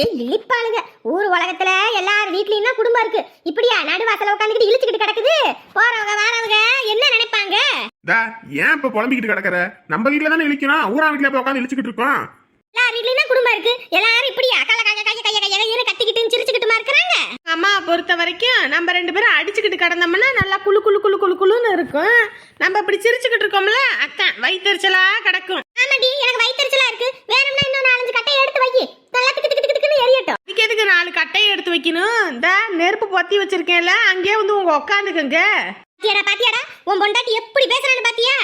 இழிச்சு இழிப்பாளுங்க. ஊர் உலகத்துல எல்லார் வீட்லயும் தான் குடும்பம் இருக்கு. இப்படியா நடுவாசல உட்காந்துக்கிட்டு இழிச்சுக்கிட்டு கிடக்குது? போறவங்க வரவங்க என்ன நினைப்பாங்க? ஏன் இப்ப புலம்பிக்கிட்டு கிடக்குற? நம்ம வீட்ல தானே இழிக்கணும். ஊரா வீட்ல போய் உட்காந்து இழிச்சுக்கிட்டு இருக்கோம். எல்லார் வீட்லயும் குடும்பம் இருக்கு. எல்லாரும் இப்படியா கல கைய கைய கைய கைய கைய கத்திக்கிட்டு சிரிச்சுக்கிட்டுமா இருக்கிறாங்க? அம்மா பொறுத்த வரைக்கும் நம்ம ரெண்டு பேரும் அடிச்சுக்கிட்டு கிடந்தோம்னா நல்லா குளு குளு குளு குளு குளுன்னு இருக்கும். நம்ம இப்படி சிரிச்சுக்கிட்டு இருக்கோம்ல அத்தான் வயிற்றுச்சலா கிடக்கும். ஆமாடி எனக்கு வயிற்றுச்சலா இருக்கு. வேணும்னா இன்னும் நாலஞ்சு கட்டையை எடுத்து வை நல்லா திக்கு திக்கு திக்குன்னு எரியட்டும். இதுக்கு எதுக்கு நாலு கட்டையை எடுத்து வைக்கணும்? இந்த நெருப்பு பொத்தி வச்சிருக்கேன்ல அங்கேயே வந்து உங்க உட்காந்துக்கங்க பாத்தியாடா பாத்தியாடா உன் பொண்டாட்டி எப்படி பேசுறான்னு பாத்தியா?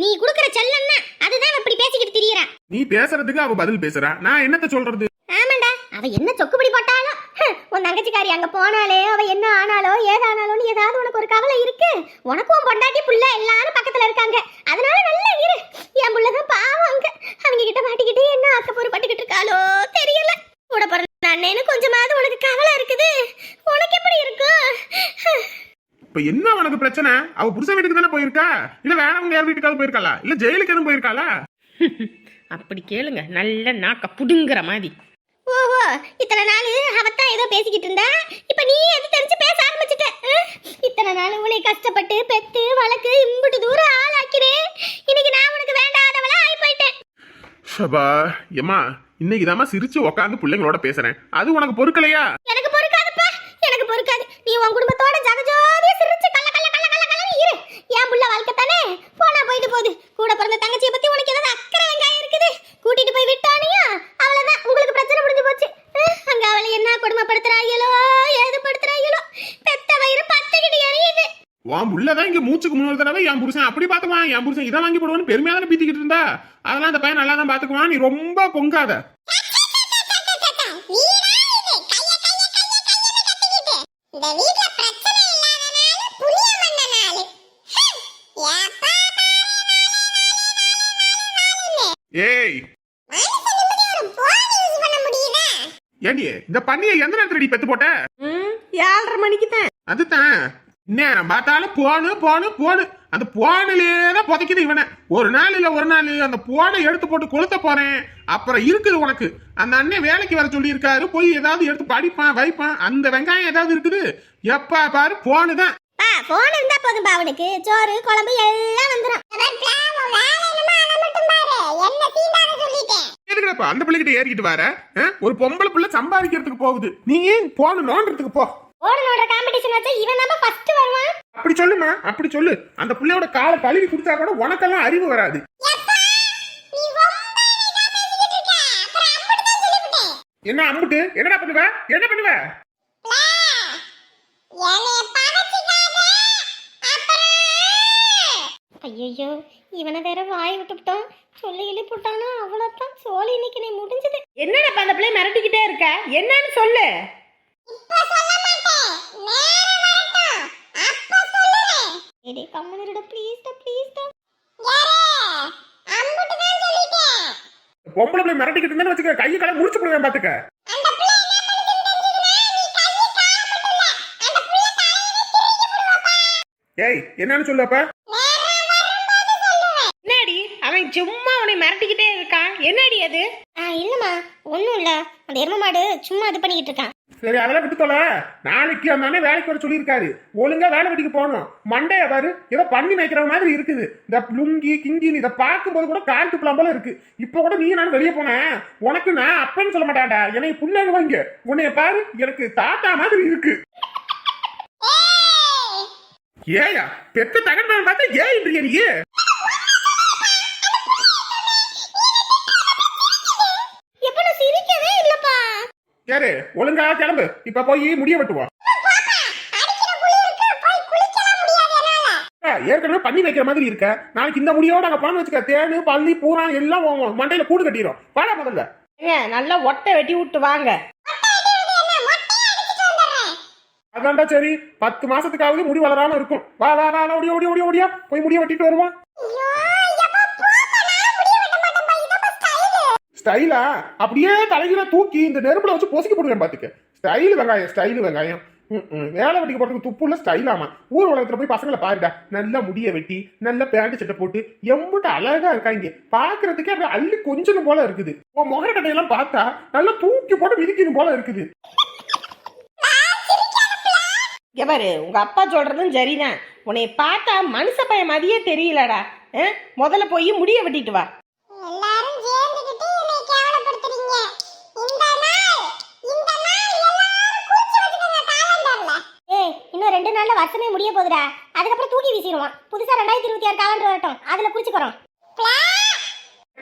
நீ குடுக்குற செல்லம் தான் அதுதான் இப்படி பேசிக்கிட்டு திரியறா. நீ பேசுறதுக்கு அவ பதில் பேசுறா. நான் என்னத்த சொல்றது? ஆமாண்டா அவ என்ன சொக்குப்படி போட்டாலும் ஹ், உன் தங்கச்சிக்காரி அங்க போனாலே அவ என்ன ஆனாலோ ஏதானாலோன்னு ஏதாவது உனக்கு ஒரு கவலை இருக்கு. உனக்கும் உன் பொண்டாட்டி புள்ள எல்லாரும் பக்கத்துல இருக்காங்க அதனால நல்லா இரு என் புள்ளதான் பாவம் அங்க அவங்க கிட்ட மாட்டிக்கிட்டு என்ன அக்கப்பொரு பட்டுக்கிட்டு இருக்காளோ தெரியல கூட பிறந்த அண்ணேன்னு கொஞ்சமாவது உனக்கு கவலை இருக்குது உனக்கு எப்படி இருக்கும் ஹ். இப்ப என்ன உனக்கு பிரச்சனை? அவ புருஷன் வீட்டுக்கு தானே போயிருக்கா? இல்ல வேறவங்க யார் வீட்டுக்காவது போயிருக்காளா? இல்ல ஜெயிலுக்கு எதுவும் போயிருக்காளா? அப்படி கேளுங்க. நல்ல நாக்க புடுங்குற மாதிரி. ஓஹோ இத்தனை நாள் அவத்தான் ஏதோ பேசிக்கிட்டு இருந்தா? இப்ப நீ எது தெரிஞ்சு பேச ஆரம்பிச்சிட்ட? இத்தனை நாள் உன்னை கஷ்டப்பட்டு பெத்து வளர்க்கு இம்புட்டு தூரம் ஆளாக்கிறேன் இன்னைக்கு நான் உனக்கு வேண்டாதவளா ஆகி போயிட்டேன் ஷபா எம்மா இன்னைக்கு சிரிச்சு உக்காந்து பிள்ளைங்களோட பேசுறேன். அது உனக்கு பொறுக்கலையா? எனக்கு பொறுக்காதுப்பா. எனக்கு பொறுக்காது. நீ உன் குடும்பத்தோட ஜகஜோதியா தானே? போனா போயிட்டு போகுது. கூட பிறந்த தங்கச்சியை பத்தி உனக்கு ஏதாவது அக்கறை வெங்காயம் இருக்குது? கூட்டிட்டு போய் விட்டானியா? அவ்வளவுதான். உங்களுக்கு பிரச்சனை முடிஞ்சு போச்சு. அங்க அவளை என்ன கொடுமைப்படுத்துறாங்களோ ஏது படுத்துறாங்களோ பெத்த வயிறு பத்துக்கிட்டு எரியுது. உன் புள்ளதான் இங்க மூச்சுக்கு முன்னாள் தடவை என் புருஷன் அப்படி பாத்துக்குவான் என் புருஷன் இதை வாங்கி போடுவான்னு பெருமையா தானே பீத்திக்கிட்டு இருந்தா? அதெல்லாம் அந்த பையன் நல்லா தான் பாத்துக்குவான் நீ ரொம்ப பொங்காத. இந்த வீட்ல ஏய். ஏண்டி இந்த பண்ணியை எந்த நேரத்துல பெத்து போட்ட? ம் ஏழரை மணிக்கு தான் அதுதான். நேரம் பார்த்தாலும் போனு போனு போனு. அந்த போனிலே தான் புதைக்குது இவனை. ஒரு நாள் இல்ல ஒரு நாள் அந்த போனை எடுத்து போட்டு கொளுத்த போறேன். அப்புறம் இருக்குது உனக்கு. அந்த அண்ணன் வேலைக்கு வர சொல்லி இருக்காரு போய் ஏதாவது எடுத்து படிப்பான் வைப்பான். அந்த வெங்காயம் ஏதாவது இருக்குது? எப்ப பாரு போனு தான் போன் இருந்தா போதும்பா அவனுக்கு. சோறு குழம்பு எல்லாம் வந்துடும் எதுக்குடப்பா அந்த பிள்ளைகிட்ட ஏறிக்கிட்டு வர? ஒரு பொம்பளை பிள்ளை சம்பாதிக்கிறதுக்கு போகுது. நீ ஏன் போன நோன்றதுக்கு போ. ஓடனோட காம்படிஷன் வச்சா இவன் தான் ஃபர்ஸ்ட் வருவான். அப்படி சொல்லுமா அப்படி சொல்லு. அந்த பிள்ளையோட காலை கழுவி கொடுத்தா கூட உனக்கெல்லாம் அறிவு வராது. என்ன அம்புட்டு? என்னடா பண்ணுவ? என்ன பண்ணுவ? ஐயோ இவனை வேற வாய் விட்டுவிட்டோம். சொல்லி இழி போட்டானா அவ்வளோதான் சோழி இன்னைக்கு நீ முடிஞ்சது. என்னடா அந்த பிள்ளை மிரட்டிக்கிட்டே இருக்க? என்னன்னு சொல்லு. ஏடி கம்மனிருட ப்ளீஸ்டா ப்ளீஸ்டா பொம்பளை பிள்ளை மிரட்டிக்கிட்டு இருந்தா வச்சுக்க கையை காலை முடிச்சு போடுவேன் பாத்துக்க. ஏய் என்னன்னு சொல்லு அப்ப. என்னடி அவன் சும்மா உன்னை மிரட்டிக்கிட்டே இருக்கான். என்னடி அது? ஆ இல்லம்மா ஒன்றும் இல்லை. அந்த எரும மாடு சும்மா இது பண்ணிக்கிட்டு இருக்கான். சரி அதெல்லாம் விட்டு தொலை. நாளைக்கு அந்த அண்ணன் வேலைக்கு வர சொல்லியிருக்காரு. ஒழுங்கா வேலை வெட்டிக்கு போகணும். மண்டைய பாரு ஏதோ பண்ணி வைக்கிற மாதிரி இருக்குது. இந்த லுங்கி கிங்கின்னு இதை பார்க்கும்போது கூட கார் துப்பலாம் போல இருக்கு. இப்போ கூட நீ நான் வெளியே போனேன் உனக்கு நான் அப்பன்னு சொல்ல மாட்டான்டா. என்னை புள்ளைங்க வாங்க. உன்னைய பாரு எனக்கு தாத்தா மாதிரி இருக்கு. ஏயா! பெத்த தகவல் பார்த்தா ஏன் நீ எப்போ நான் சிரிக்கவே இல்லப்பா யாரு? ஒழுங்கா கிளம்பு. இப்ப போய் முடிய வெட்டுவோம் ஏற்கனவே பண்ணி வைக்கிற மாதிரி இருக்க. நாளைக்கு இந்த முடியோட அங்க போன வச்சுக்க தேனு பள்ளி பூரா எல்லாம் மண்டையில கூடு கட்டிடும் வாடா முதல்ல. நல்லா ஒட்டை வெட்டி விட்டு வாங்க. அதான்டா சரி. பத்து மாசத்துக்காவது முடி வளராம இருக்கும். வா வா வா வா, ஓடியா ஓடியா ஓடியா ஓடியா. போய் முடிய வெட்டிட்டு வருவான் ஸ்டைலா அப்படியே தலையில தூக்கி இந்த நெருப்புல வச்சு பொசுக்கி போடுவேன் பாத்துக்க. ஸ்டைல் வெங்காயம் ஸ்டைல் வெங்காயம். ம், ம். வேலை வெட்டிக்கு போடுறது துப்புள்ள ஸ்டைலாமா ஊர் உலகத்துல போய் பசங்களை பாருடா. நல்லா முடிய வெட்டி நல்ல பேண்ட் சட்டை போட்டு எம்பிட்ட அழகா இருக்காங்க. பாக்குறதுக்கே அப்படியே அள்ளி கொஞ்சம் போல இருக்குது. உன் முகர கட்டையெல்லாம் பார்த்தா நல்லா தூக்கி போட்டு மிதிக்கணும் போல இருக்குது. எவரு உங்க அப்பா சொல்றதும் சரிதான். உன்னை பார்த்தா மனுஷ பையன் மாதிரியே தெரியலடா. ஆ? முதல்ல போய் முடிய வெட்டிட்டு வா எல்லாரும் சேர்ந்துக்கிட்டு என்னை கேவலப்படுத்துறீங்க இந்த நாள் இந்த நாள் எல்லாரும் குறிச்சு வச்சுக்கோங்க காலண்டர்ல ஏய் இன்னும் ரெண்டு நாள்ல வருஷமே முடிய போகுதுடா. அதுக்கப்புறம் தூக்கி வீசிடுவான். புதுசா ரெண்டாயிரத்தி இருபத்தி ஆறு காலண்டர் வரட்டும். அதுல குறிச்சுக்கிறோம்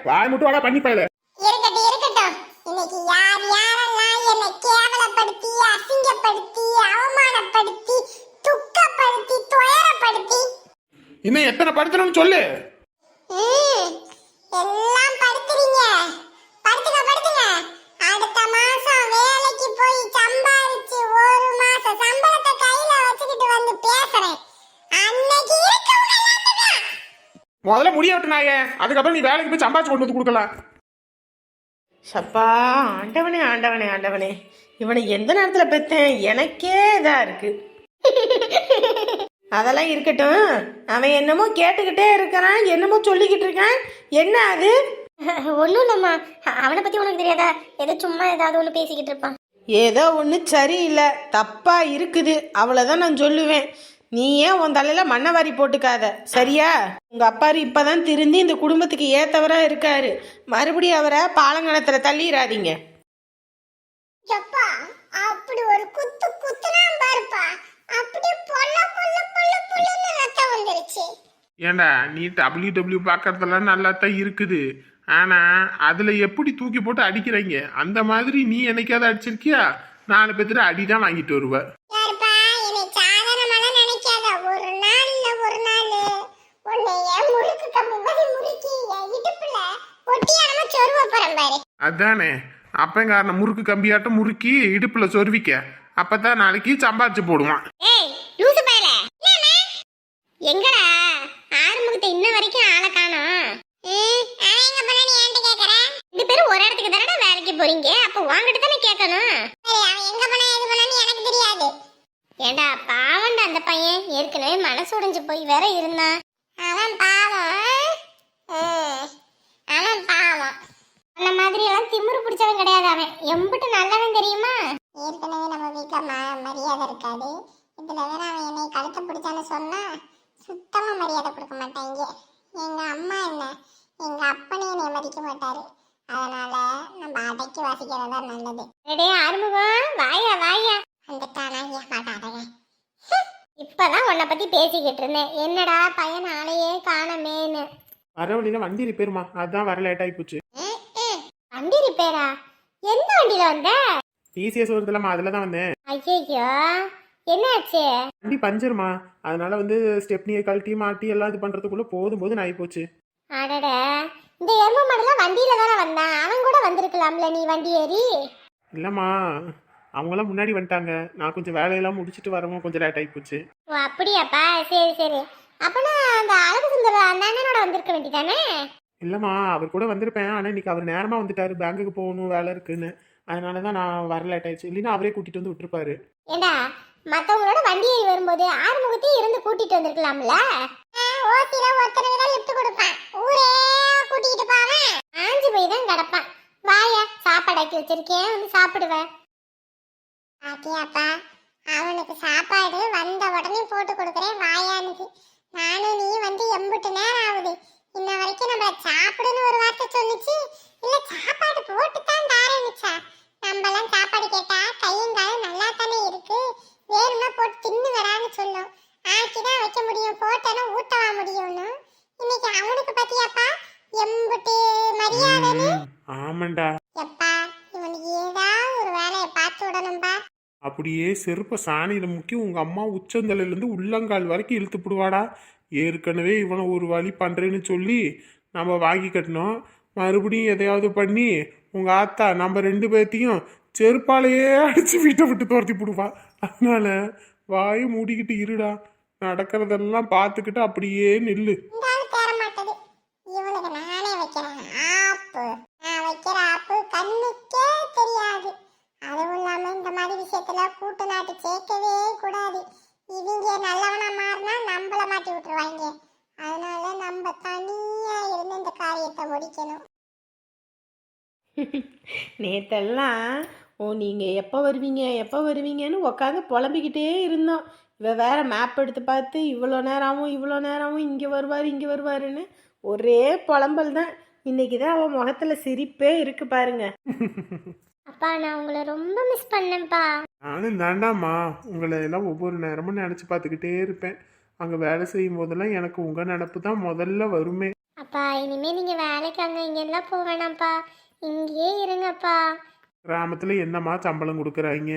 வாய் மட்டும் வாடா பண்ணி பயல இருக்கட்டும் இருக்கட்டும். இன்னைக்கு யார் யாரெல்லாம் என்னை கேவலப்படுத்தி அசிங்கப்படுத்தி அவமானப்படுத்தி துக்கப்படுத்தி துயரப்படுத்தி? இன்னும் எத்தனை படுத்தணும்னு சொல்லு. எல்லாம் படுத்துறீங்க. முதல்ல முடிய வெட்டினாயே அதுக்கப்புறம் நீ வேலைக்கு போய் சம்பாதிச்சு கொண்டு வந்து கொடுக்கலாம். சப்பா ஆண்டவனே ஆண்டவனே ஆண்டவனே. இவனை எந்த நேரத்தில் பெத்தேன்? எனக்கே இதா இருக்கு. அதெல்லாம் இருக்கட்டும். அவன் என்னமோ கேட்டுக்கிட்டே இருக்கிறான் என்னமோ சொல்லிக்கிட்டு இருக்கான். என்ன அது? ஒன்றும் இல்லைம்மா. அவனை பற்றி உனக்கு தெரியாதா? ஏதோ சும்மா ஏதாவது ஒன்று பேசிக்கிட்டு இருப்பான். ஏதோ ஒன்று சரியில்லை. தப்பா இருக்குது. அவ்வளோதான் நான் சொல்லுவேன். நீ ஏன் உன் தலையில மண்ணை வாரி போட்டுக்காத? சரியா? உங்க அப்பாரு இப்பதான் திருந்தி இந்த குடும்பத்துக்கு ஏத்தவரா இருக்காரு. மறுபடியும் அவரை பாலங்கணத்துல தள்ளிடாதீங்க அப்படி ஒரு குத்து குத்துனா பாருப்பா. அப்படியே பொல்ல பொல்ல பொல்ல பொல்லன்னு ரத்தம் வந்துருச்சு. ஏண்டா நீ டபிள்யூ டபிள்யூ பார்க்கறதெல்லாம் நல்லா தான் இருக்குது. ஆனா அதுல எப்படி தூக்கி போட்டு அடிக்கிறாங்க? அந்த மாதிரி நீ என்னைக்காவது அடிச்சிருக்கியா? நாலு பேத்துல அடிதான் வாங்கிட்டு வருவ. போறேன் பாரு அதானே. அப்பங்காரன முறுக்கு கம்பியாட்டம் முறுக்கி இடுப்புல சொருவிக்க. அப்பதான் நாளைக்கு சம்பாதிச்சு போடுவான். ஏய் லூசு பயல. எங்கடா? ஆறுமுகத்தை இன்ன வரைக்கும் ஆளை காணோம். ரெண்டு பேரும் ஒரு இடத்துக்கு தானடா வேலைக்கு போறீங்க? அப்ப வாங்கிட்டு தானே கேட்கணும் அவன் எங்க போனா எது போனான்னு எனக்கு தெரியாது. ஏண்டா அந்த பையன். ஏற்கனவே மனசு உடைஞ்சு போய் வேற இருந்தான். அவன் பாவம். அவன் பாவம். அந்த மாதிரி எல்லாம் திமிரு பிடிச்சவன் கிடையாது அவன். எம்பிட்டு நல்லவன் தெரியுமா? ஏற்கனவே நம்ம வீட்டில் ம- மரியாதை இருக்காது. இதில் வேற அவன் என்னை கழுத்தை பிடிச்சான்னு சொன்னால் சுத்தமாக மரியாதை கொடுக்க மாட்டாங்க எங்கள் அம்மா என்ன? எங்கள் அப்பனே என்னை மதிக்க மாட்டாரு. அதனால நம்ம அடக்கி வாசிக்கிறதா நல்லது. ரெடே ஆறுமுகம் வாயா வாயா. வந்துட்டானா ஏமாட்டாதங்க இப்பதான் உன்னை பத்தி பேசிக்கிட்டு இருந்தேன். என்னடா பையன் ஆளையே காணமேன்னு. வர வழியில வண்டி ரிப்பேர்மா அதான் வர லேட் ஆகி போச்சு. ரிப்பேரா எந்த வண்டியில வந்த? டிசிஎஸ் வருதுலமா அதுல தான் வந்தேன். ஐயோ என்னாச்சு? வண்டி பஞ்சருமா. அதனால வந்து ஸ்டெப்னியை கழட்டி மாட்டி எல்லாம் இது பண்றதுக்குள்ள போதும் போதும் ஆகி போச்சு அடட இந்த எரும மாடெல்லாம் வண்டியில தானே வந்தான். அவன் கூட வந்திருக்கலாம்ல நீ வண்டி ஏறி? இல்லம்மா அவங்களாம் முன்னாடி வந்துட்டாங்க. நான் கொஞ்சம் வேலையெல்லாம் முடிச்சிட்டு வரவும் கொஞ்சம் லேட் ஆகி போச்சு ஓ அப்படியாப்பா? சரி சரி. அப்பனா அந்த அழகு சுந்தர அந்த அண்ணனோட வந்திருக்க வேண்டியதானே இல்லைம்மா அவர் கூட வந்திருப்பேன். ஆனால் இன்னைக்கு அவர் நேரமாக வந்துட்டாரு. பேங்குக்கு போகணும் வேலை இருக்குன்னு. அதனால தான் நான் வர லேட் ஆயிடுச்சு. இல்லைன்னா அவரே கூட்டிட்டு வந்து விட்டுருப்பாரு. ஏண்டா மற்றவங்களோட வண்டி வரும்போது ஆறுமுகத்தையும் இருந்து கூட்டிட்டு வந்திருக்கலாம்ல? ஓசில ஒருத்தருக்கு விட லிஃப்ட் கொடுப்பான். ஊரே கூட்டிட்டு போவேன். ஆஞ்சு போய் தான் கிடப்பான். வாயா சாப்பாடு ஆக்கி வச்சிருக்கேன் வந்து சாப்பிடுவேன் பாத்தியாப்பா அவனுக்கு சாப்பாடு வந்த உடனே போட்டு கொடுக்குறேன் வாயானுக்கு நானும் நீ வந்து எம்புட்டு நேரம் ஆகுது இன்ன வரைக்கும் நம்ம சாப்பிடுன்னு ஒரு வார்த்தை சொல்லுச்சு இல்ல சாப்பாடு போட்டு தான் தாரேனுச்சா நம்மலாம் சாப்பாடு கேட்டா கையும் காலும் நல்லா தானே இருக்கு வேணும்னா போட்டு தின்னு வரான்னு சொல்லும் ஆக்கி தான் வைக்க முடியும் போட்டனா ஊட்டவா முடியும்னு இன்னைக்கு அவனுக்கு பத்தியாப்பா எம்புட்டு மரியாதைன்னு ஆமாண்டா எப்பா இவனுக்கு ஏதாவது ஒரு விடணும்பா அப்படியே செருப்ப சாணியில முக்கி உங்க அம்மா உச்சந்தலையில இருந்து உள்ளங்கால் வரைக்கும் இழுத்து போடுவாடா. ஏற்கனவே இவனை ஒரு வழி பண்றேன்னு சொல்லி நம்ம வாங்கி கட்டினோம். மறுபடியும் எதையாவது பண்ணி உங்க ஆத்தா நம்ம ரெண்டு பேர்த்தையும் செருப்பாலேயே அடிச்சு வீட்டை விட்டு துரத்தி போடுவா. அதனால வாயை மூடிக்கிட்டு இருடா. நடக்கிறதெல்லாம் பார்த்துக்கிட்டு அப்படியே நில்லு இந்த ஆள் தேர மாட்டது இவனுக்கு நானே வைக்கிறேன் ஆப்பு நான் வைக்கிற ஆப்பு கண்ணுக்கே தெரியாது அதுவும் இல்லாம இந்த மாதிரி விஷயத்துல கூட்டு நாட்டு சேர்க்கவே கூடாது இவங்க நல்லவனா மாறினா நம்மள மாட்டி விட்டுருவாங்க அதனால நம்ம தனியா இருந்து இந்த காரியத்தை முடிக்கணும் நேத்தெல்லாம் ஓ நீங்கள் எப்போ வருவீங்க? எப்போ வருவீங்கன்னு உட்காந்து புலம்பிக்கிட்டே இருந்தோம். இவ வேற மேப் எடுத்து பார்த்து இவ்வளோ நேரமும் இவ்வளோ நேரமும் இங்கே வருவார் இங்கே வருவாருன்னு. ஒரே புலம்பல் தான். இன்னைக்கு தான் அவன் முகத்தில் சிரிப்பே இருக்கு பாருங்க. அப்பா நான் உங்களை ரொம்ப மிஸ் பண்ணேன்ப்பா. நானும் தாண்டாம்மா உங்களை எல்லாம் ஒவ்வொரு நேரமும் நினச்சி பார்த்துக்கிட்டே இருப்பேன். அங்கே வேலை செய்யும் போதெல்லாம் எனக்கு உங்கள் நினப்பு தான் முதல்ல வருமே. அப்பா இனிமே நீங்க வேலைக்கு அங்க இங்க எல்லாம் போக வேணாம்ப்பா. இங்கேயே இருங்கப்பா. கிராமத்தில் என்னம்மா சம்பளம் கொடுக்குறாங்க?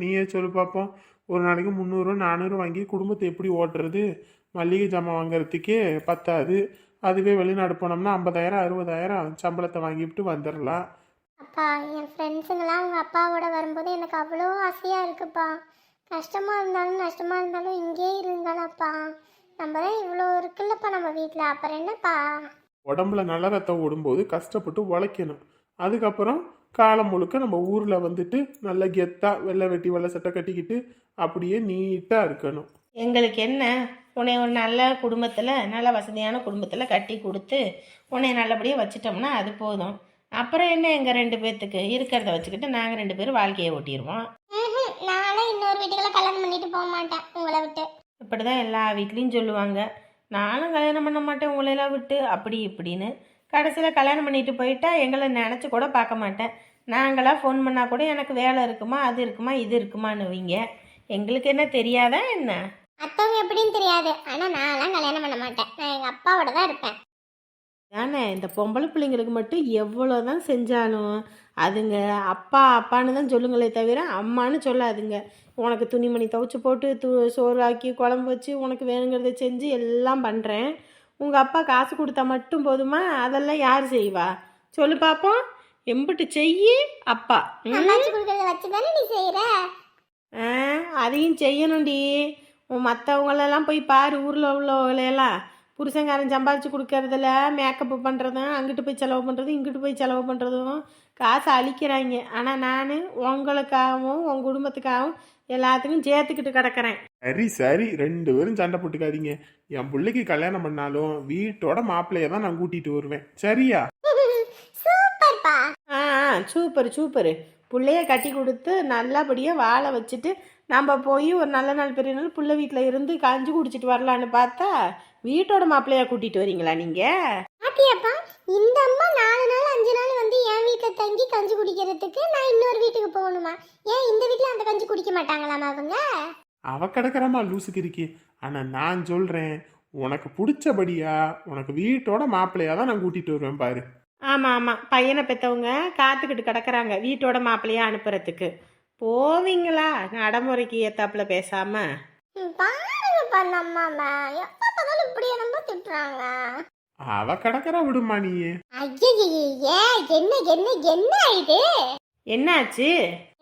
நீயே சொல்லு பார்ப்போம் ஒரு நாளைக்கு முந்நூறு நானூறு வாங்கி குடும்பத்தை எப்படி ஓட்டுறது? மல்லிகை ஜாமான் வாங்குறதுக்கே பத்தாது. அதுவே வெளிநாடு போனோம்னா ஐம்பதாயிரம் அறுபதாயிரம் சம்பளத்தை வாங்கிவிட்டு வந்துடலாம் அப்பா என் ஃப்ரெண்ட்ஸுங்களாம் அவங்க அப்பாவோட வரும்போது எனக்கு அவ்வளோ ஆசையா இருக்குப்பா. கஷ்டமா இருந்தாலும் நஷ்டமா இருந்தாலும் இங்கேயே இருங்களாப்பா நம்ம தான் இவ்வளோ இருக்குல்லப்பா நம்ம வீட்டில் அப்புறம் என்னப்பா? உடம்புல நல்ல ரத்தம் ஓடும்போது கஷ்டப்பட்டு உழைக்கணும். அதுக்கப்புறம் காலம் முழுக்க நம்ம ஊரில் வந்துட்டு நல்ல கெத்தா வெள்ளை வெட்டி வெள்ளை சட்டை கட்டிக்கிட்டு அப்படியே நீட்டாக இருக்கணும். எங்களுக்கு என்ன? உன்னை ஒரு நல்ல குடும்பத்தில் நல்ல வசதியான குடும்பத்தில் கட்டி கொடுத்து உன்னை நல்லபடியாக வச்சிட்டோம்னா அது போதும். அப்புறம் என்ன எங்கள் ரெண்டு பேர்த்துக்கு இருக்கிறத வச்சுக்கிட்டு நாங்கள் ரெண்டு பேரும் வாழ்க்கையை ஓட்டிடுவோம். நானும் இன்னொரு வீட்டுக்குள்ள கல்யாணம் பண்ணிட்டு போக மாட்டேன். உங்களை விட்டு. இப்படி தான் எல்லா வீட்லேயும் சொல்லுவாங்க. நானும் கல்யாணம் பண்ண மாட்டேன் உங்களையெல்லாம் விட்டு. அப்படி இப்படின்னு கடைசியில் கல்யாணம் பண்ணிட்டு போயிட்டா எங்களை நினச்சி கூட பார்க்க மாட்டேன். நாங்களாம் ஃபோன் பண்ணால் கூட எனக்கு வேலை இருக்குமா அது இருக்குமா இது இருக்குமான்னுவீங்க. எங்களுக்கு என்ன தெரியாதா என்ன? மற்றவங்க எப்படின்னு தெரியாது. ஆனால் நான்லாம் கல்யாணம் பண்ண மாட்டேன். நான் எங்கள் அப்பாவோட தான் இருப்பேன். தானே இந்த பொம்பளை பிள்ளைங்களுக்கு மட்டும் எவ்வளோ தான் செஞ்சாலும் அதுங்க அப்பா அப்பான்னு தான் சொல்லுங்களே தவிர அம்மான்னு சொல்லாதுங்க. உனக்கு துணிமணி துவைச்சி போட்டு து சோறு ஆக்கி குழம்பு வச்சு உனக்கு வேணுங்கிறத செஞ்சு எல்லாம் பண்ணுறேன் உங்கள் அப்பா காசு கொடுத்தா மட்டும் போதுமா? அதெல்லாம் யார் செய்வா? சொல்லு பார்ப்போம் எம்பிட்டு செய்யி அப்பா. ஆ அதையும் செய்யணும்டி. மற்றவங்களெல்லாம் போய் பாரு ஊரில் உள்ளவங்களையெல்லாம் புருஷங்காரன் சம்பாதிச்சு கொடுக்கறதுல மேக்கப்பு பண்ணுறதும் அங்கிட்டு போய் செலவு பண்ணுறதும் இங்கிட்டு போய் செலவு பண்ணுறதும் காசை அழிக்கிறாங்க. ஆனால் நான் உங்களுக்காகவும் உங்கள் குடும்பத்துக்காகவும் எல்லாத்துக்கும் சேர்த்துக்கிட்டு கிடக்கிறேன். சரி சரி. ரெண்டு பேரும் சண்டை போட்டுக்காதீங்க. என் பிள்ளைக்கு கல்யாணம் பண்ணாலும் வீட்டோட மாப்பிள்ளைய தான் நான் கூட்டிட்டு வருவேன். சரியா? சூப்பர்ப்பா. ஆ ஆ, சூப்பர் சூப்பர். புள்ளைய கட்டி கொடுத்து நல்லபடியாக வாழ வச்சுட்டு நம்ம போய் ஒரு நல்ல நாள் பெரிய நாள் புள்ள வீட்டில் இருந்து கஞ்சி குடிச்சிட்டு வரலான்னு பார்த்தா வீட்டோட மாப்பிள்ளையா கூட்டிகிட்டு வரீங்களா நீங்கள் பாத்தியாப்பா இந்த அம்மா நாலு நாள் அஞ்சு நாள் வந்து என் வீட்டில் தங்கி கஞ்சி குடிக்கிறதுக்கு நான் இன்னொரு வீட்டுக்கு போகணுமா? ஏன் இந்த வீட்டில் அந்த கஞ்சி குடிக்க மாட்டாங்களாமா அவங்க? அவ கிடக்குறமா லூசுக்கு இருக்கி. ஆனா நான் சொல்றேன் உனக்கு பிடிச்சபடியா உனக்கு வீட்டோட மாப்பிள்ளையா தான் நான் கூட்டிட்டு வருவேன் பாரு. ஆமாம் ஆமாம் பையனை பெற்றவங்க காத்துக்கிட்டு கிடக்குறாங்க வீட்டோட மாப்பிள்ளையா அனுப்புறதுக்கு. போவீங்களா? நடைமுறைக்கு ஏத்தாப்புல பேசாமல் ம், பாருங்கப்பா அந்த பார்த்தாலும் இப்படியே நம்ம திட்டுறாங்க அவ கிடக்குறா விடுமா நீயே. ஐயே என்ன என்ன என்ன இது? என்னாச்சு?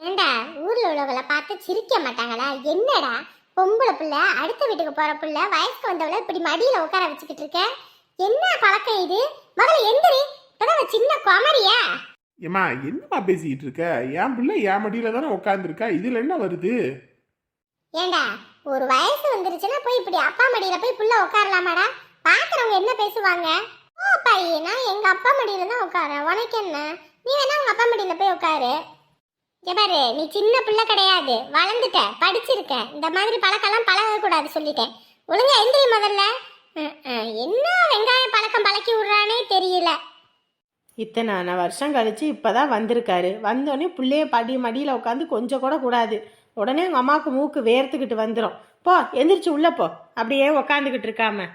ஏண்டா ஊர்ல உள்ளவங்கள பார்த்து சிரிக்க மாட்டாங்களா? என்னடா பொம்பளை புள்ள அடுத்த வீட்டுக்கு போற புள்ள வயசுக்கு வந்தவள இப்படி மடியில உட்கார வச்சுக்கிட்டு இருக்க? என்ன பழக்கம் இது? முதல்ல எந்திரி இப்பதான் சின்ன குமரியா? ஏம்மா என்னம்மா பேசிக்கிட்டு இருக்க? என் பிள்ளை என் மடியில தானே உட்காந்துருக்கா இதுல என்ன வருது? ஏண்டா ஒரு வயசு வந்துருச்சுன்னா போய் இப்படி அப்பா மடியில போய் புள்ள உட்காரலாமாடா? பாக்குறவங்க என்ன பேசுவாங்க? ஓ பையனா? எங்க அப்பா மடியில தான் உட்கார. உனக்கு என்ன? நீ வேணா உங்க அப்பா மடியில போய் உட்காரு. ஜபாரு நீ சின்ன பிள்ளை கிடையாது. வளர்ந்துட்ட படிச்சிருக்க. இந்த மாதிரி பழக்கம்லாம் பழக கூடாது சொல்லிட்டேன். ஒழுங்கா எந்திரி முதல்ல. என்ன வெங்காய பழக்கம் பழக்கி விடுறானே தெரியல. இத்தனை வருஷம் கழிச்சு இப்பதான் வந்திருக்காரு. வந்தோடனே பிள்ளைய படி மடியில் உட்காந்து கொஞ்சம் கூட கூடாது. உடனே உங்கள் அம்மாவுக்கு மூக்கு வேர்த்துக்கிட்டு வந்துடும் போ எந்திரிச்சு உள்ளே போ. அப்படியே உக்காந்துக்கிட்டு இருக்காம.